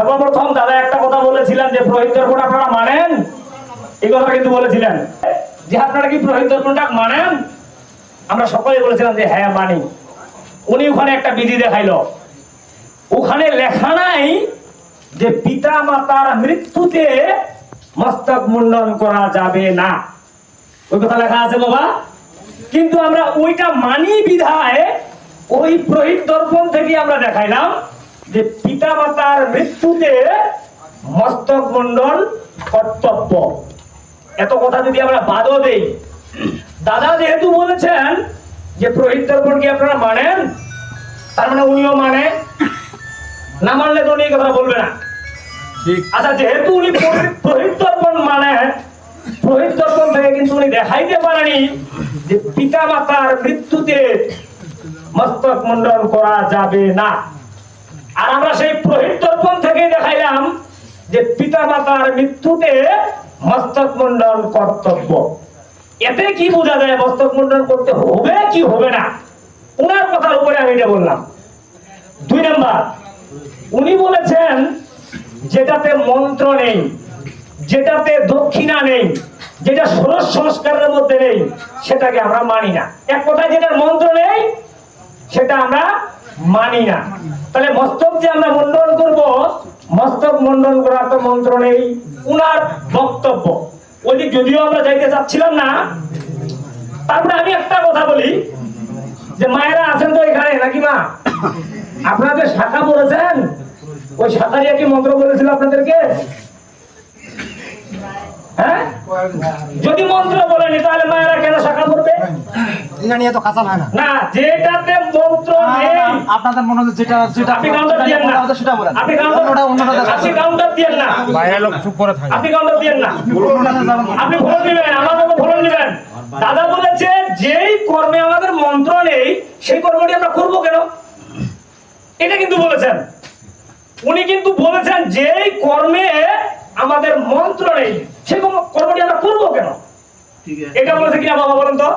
সর্বপ্রথম দাদা একটা কথা বলেছিলেন যে প্রহিত দর্পণ আপনারা মানেন? এই কথা কিন্তু বলেছিলেন। যে আপনারা কি প্রহিত দর্পণটা মানেন? আমরা সকলেই বলেছিলাম যে হ্যাঁ মানি। উনি ওখানে একটা বিধি দেখাইলো। ওখানে লেখা নাই যে পিতা মাতার মৃত্যুতে মস্তক মুন্ডন করা যাবে না। ওই কথা লেখা আছে বাবা। কিন্তু আমরা ওইটা মানি বিধায় ওই প্রহিত দর্পণ থেকে আমরা দেখাইলাম। যে পিতা মাতার মৃত্যুতে মস্তক মুন্ডন কর্তব্য। এত কথা যদি আমরা বাদও দেই দাদা যেহেতু বলেছেন যে প্রহিত দর্পণ কি আপনারা মানেন? তার মানে উনিও মানে। না মানলে তো উনি কথা বলবে না। আচ্ছা যেহেতু উনি প্রহি- প্রহিত দর্পণ মানে প্রহিত দর্পণ থেকে কিন্তু উনি দেখাইতে পারেনি যে পিতা মাতার মৃত্যুতে মস্তক মুন্ডন করা যাবে না। আর আমরা সেই দর্পণ থেকে দেখাইলাম যে পিতা মাতার মৃত্যুতে মস্তক মুন্ডন কর্তব্য। এতে কি বোঝা যায় মস্তক মুন্ডন করতে হবে কি হবে না? ওনার কথার উপরে আমি এটা বললাম। দুই নাম্বার, উনি বলেছেন যেটাতে মন্ত্র নেই, যেটাতে দক্ষিণা নেই, যেটা ষোড়শ সংস্কারের মধ্যে নেই, সেটাকে আমরা মানি না। এক কথায় যেটার মন্ত্র নেই, সেটা আমরা মানি না। তাহলে মস্তক যে আমরা মন্ডন করব, মস্তক মন্ডন করার তো মন্ত্র নেই, উনার বক্তব্য। ওইদিক যদিও আমরা যাইতে চাচ্ছিলাম না, তারপরে আমি একটা কথা বলি, যে মায়েরা আছেন তো এখানে, নাকি মা? আপনাদের শাখা বলেছেন ওই শাখা দিয়ে কি মন্ত্র বলেছিল আপনাদেরকে? হ্যাঁ? যদি মন্ত্র বলেনি, তাহলে মায়েরা কেন এটা নিয়ে তো কাঁচা হয় না। না যেটাতে মন্ত্র নেই। আপনাদের মনে হচ্ছে যেটা যেটা আপনি কাউন্টার দিয়েন না। সেটা বলেন। আপনি কাউন্টার অন্যটা অন্যটা দেখান। আপনি কাউন্টার দিয়েন না। বাইরের লোক চুপ করে থাকে। আপনি কাউন্টার দিয়েন না। আপনি ফোন দিবেন আমার মতো দিবেন। দাদা বলেছে যেই কর্মে আমাদের মন্ত্র নেই সেই কর্মটি আমরা করব কেন? এটা কিন্তু বলেছেন। উনি কিন্তু বলেছেন যেই কর্মে আমাদের মন্ত্র নেই সেই কর্ম- কর্মটি আমরা করব কেন? এটা বলেছে কিনা বাবা বলেন তো?